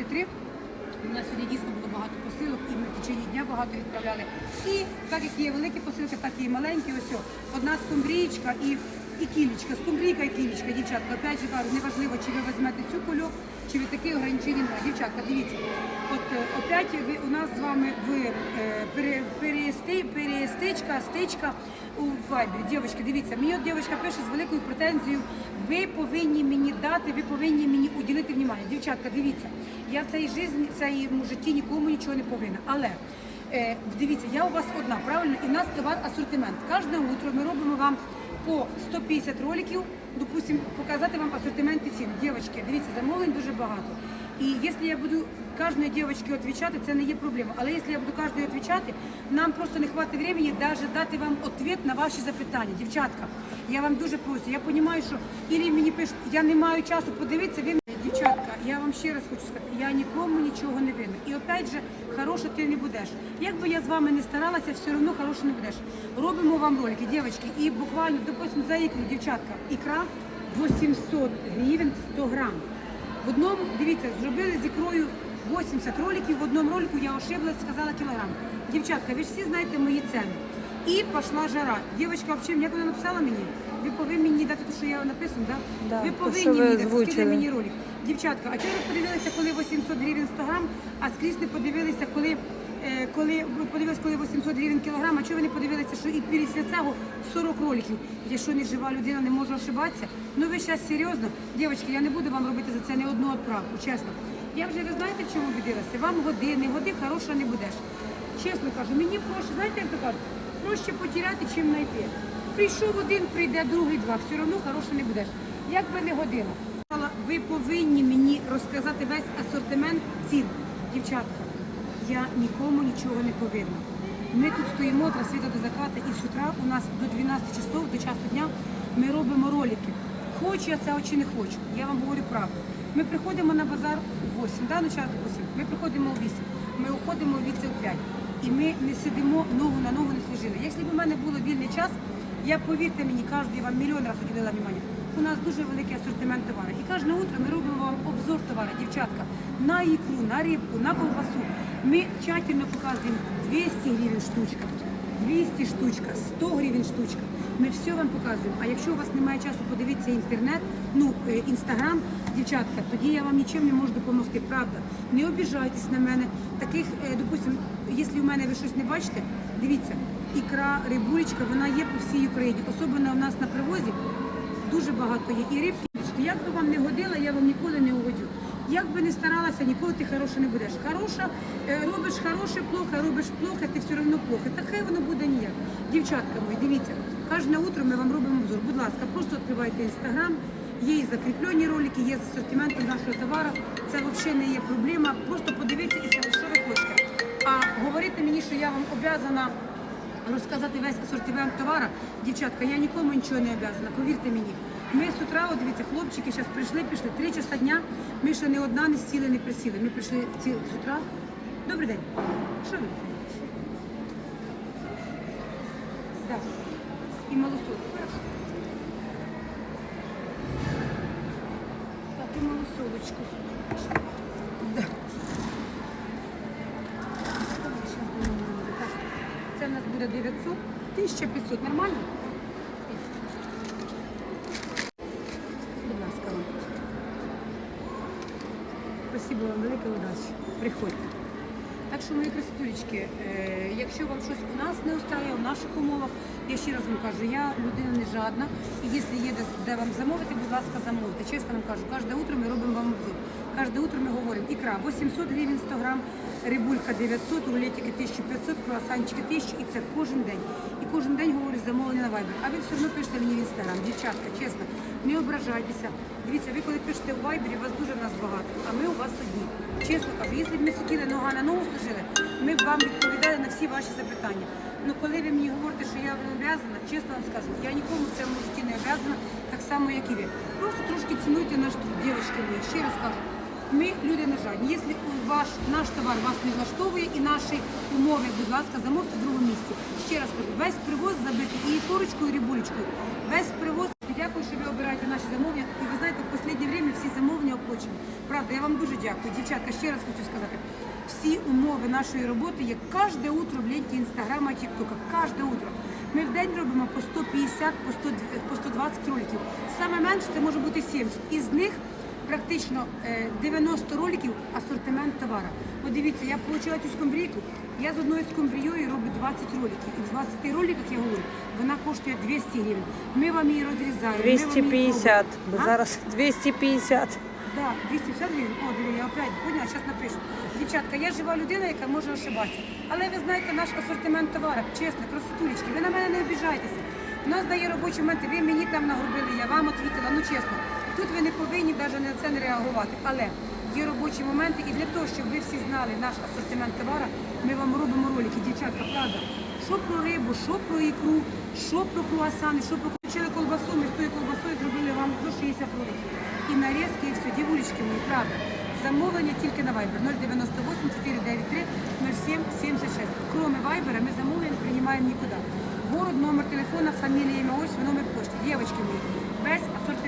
23. У нас сьогодні дійсно було багато посилок, і ми в течение дня багато відправляли. І так як є великі посилки, так і маленькі. Ось одна скумбрічка і, і кілечка. Скумбрійка і кілечка, дівчатка. Опять же кажу, неважливо, чи ви візьмете цю кульок, чи ви такий ограничений. Дівчатка, дивіться. От е, опять ви, у нас з вами в е, пере, переїсти, переїстичка, стичка у вайбері. Дівчатки, дивіться, мені от дівчатка пише з великою претензією. Ви повинні мені дати, ви повинні мені уділити внимання. Дівчатка, дивіться, я в цій житті, в цьому житті нікому нічого не повинна. Але е, дивіться, я у вас одна, правильно? І в нас товар асортимент. Кожне утро ми робимо вам по 150 роликів, допустим, показати вам асортимент і ціни. Дівчатки, дивіться, замовлень дуже багато. І якщо я буду кожної дівчинки відповідати, це не є проблема. Але якщо я буду кожної відповідати, нам просто не хватить времени навіть дати вам відповідь на ваші запитання. Дівчатка, я вам дуже прошу. Я розумію, що Ілі мені пишуть, я не маю часу подивитися. Ви дівчатка, я вам ще раз хочу сказати, я нікому нічого не винна. І опять же, хороша ти не будеш. Як би я з вами не старалася, все одно хороша не будеш. Робимо вам ролики, дівчатки, і буквально, допустимо, за ікру, дівчатка, ікра 800 гривень 100 грам. В одному, дивіться, зробили з ікрою 80 роликів, в одному ролику я ошиблась, сказала кілограм. Дівчатка, ви ж всі знаєте мої ціни. І пішла жара. Дівчатка, взагалі, як вона написала мені? Ви повинні мені дати те, що я написано, да? Да, ви то, повинні що ви мені дати, скидай озвучили. мені ролик. Дівчатка, а чого ви подивилися, коли 800 гривень 100 грам, а скрізь не подивилися, коли, е, коли ви подивилися, коли 800 гривень кілограм, а чого ви не подивилися, що і після цього 40 роликів. Я що не жива людина, не можу ошибатися. Ну ви зараз серйозно, дівчатки, я не буду вам робити за це не одну відправку, чесно. Я вже ви знаєте, в чому бідилася? Вам годи, не годи, хороша не будеш. Чесно кажу, мені проще, знаєте, як то кажуть, проще потеряти, чим знайти. Прийшов один, прийде другий, два, все одно хороша не будеш. Як би не година. Ви повинні мені розказати весь асортимент цін. Дівчатка, я нікому нічого не повинна. Ми тут стоїмо від світу до заката, і з утра у нас до 12 часов, до часу дня, ми робимо ролики. Хочу я це чи не хочу. Я вам говорю правду. Ми приходимо на базар у 8, да, на час 8. Ми приходимо у 8, ми уходимо у 8 у 5. І ми не сидимо ногу на ногу не служили. Якщо б у мене було вільний час, я повірте мені, кожен вам мільйон разів уділила внимання. У нас дуже великий асортимент товарів. І кожне утро ми робимо вам обзор товару, дівчатка, на ікру, на рибку, на ковбасу. Ми тщательно показуємо 200 гривень штучка, 200 штучка, 100 гривень штучка. Ми все вам показуємо. А якщо у вас немає часу подивитися інтернет, ну е, інстаграм, дівчатка, тоді я вам нічим не можу допомогти. Правда, не обіжайтесь на мене. Таких, е, допустим, якщо у мене ви щось не бачите, дивіться, ікра, рибулечка, вона є по всій Україні. Особливо у нас на привозі дуже багато є. І рибки, як би вам не годила, я вам ніколи не угодю. Як би не старалася, ніколи ти хороша не будеш. Хороша, е, робиш хороше, плохо, робиш плохо, ти все одно плохо. Так хай воно буде ніяк. Дівчатка мої, дивіться, кожне утро ми вам робимо обзор. Будь ласка, просто відкривайте інстаграм. Є і закріплені ролики, є з асортиментом нашого товару. Це взагалі не є проблема. Просто подивіться і скажіть, що ви хочете. А говорити мені, що я вам обязана розказати весь асортимент товара. Дівчатка, я нікому нічого не обязана, повірте мені. Ми з утра, от дивіться, хлопчики зараз прийшли, пішли три часа дня. Ми ще не одна не сіли, не присіли. Ми прийшли ці з утра. Добрий день. Що ви? Так. І малосол. Так, і малосолочку. Так. Це в нас буде 900, 1500, нормально? Будь ласка, вам. Спасибо велика удача. Приходьте. Так що, мої красотулечки, е, якщо вам щось у нас не остає, у наших умовах, я ще раз вам кажу, я людина не жадна. І якщо є де вам замовити, будь ласка, замовте. Чесно вам кажу, кожне утро ми робимо вам обзор. Кожне утро ми говоримо, ікра 800 гривень 100 грам, рибулька 900, рулетики 1500, круасанчики 1000, і це кожен день. І кожен день говорю замовлення на вайбер. А ви все одно пишете мені в інстаграм. Дівчатка, чесно, не ображайтеся. Дивіться, ви коли пишете у вайбері, вас дуже в нас багато, а ми у вас одні. Чесно кажу, якщо б ми сиділи нога на ногу служили, ми б вам відповідали на всі ваші запитання. Ну коли ви мені говорите, що я вам обов'язана, чесно вам скажу, я нікому в цьому житті не обов'язана, так само, як і ви. Просто трошки цінуйте наш труд, дівчатки мої. Ще раз кажу, ми люди не жадні. Якщо ваш наш товар вас не влаштовує і наші умови, будь ласка, замовте в другому місці. Ще раз кажу, весь привоз забитий і корочкою, і рибулечкою. Весь привоз. Дякую, що ви обираєте наші замовлення. І ви знаєте, в останнє время всі замовлення оплачені. Правда, я вам дуже дякую. Дівчатка, ще раз хочу сказати. Всі умови нашої роботи є кожне утро в ленті інстаграма, тіктока. Кожне утро. Ми в день робимо по 150, по 100, по 120 роликів. Саме менше це може бути 70. Із них практично е, 90 роликів асортимент товара. Подивіться, я отримала цю скумбрійку, я з одною скумбрією роблю 20 роликів. І в 20 роликах я говорю, вона коштує 200 гривень. Ми вам її розрізаємо. ми вам її 250, бо зараз 250. Да, 250 гривень. О, диви, я опять поняла, зараз напишу. Дівчатка, я жива людина, яка може ошибатися. Але ви знаєте наш асортимент товару, чесно, красотулечки, ви на мене не обіжайтеся. У нас дає робочі моменти, ви мені там нагрубили, я вам відповіла, ну чесно. Тут ви не повинні навіть на це не реагувати. Але є робочі моменти, і для того, щоб ви всі знали наш асортимент товару, ми вам робимо ролики, дівчатка, правда. Що про рибу, що про ікру, що про круасани, що про кучили колбасу, ми з тою колбасою зробили вам 160 роликів. І нарізки, і все, дівулечки мої, правда. Замовлення тільки на Viber 098 493 07 76. Кроме Viber ми замовлення приймаємо нікуди. Город, номер телефона, фамілія, ім'я, ось номер почти. Дівчатки мої,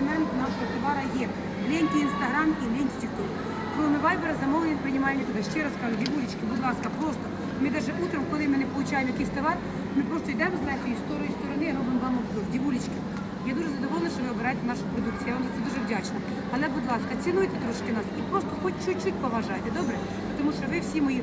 весь асортимент нашого товару є. В ленті Instagram і в ленті TikTok. Кроме Viber замовлення приймаємо нікуди. Ще раз кажу, дівулечки, будь ласка, просто. Ми навіть утром, коли ми не отримуємо якийсь товар, ми просто йдемо з з тої сторони, робимо вам обзор. Дівулечки, я дуже задоволена, що ви обираєте нашу продукцію. Я вам за це дуже вдячна. Але, будь ласка, цінуйте трошки нас і просто хоч чуть-чуть поважайте, добре? Тому що ви всі мої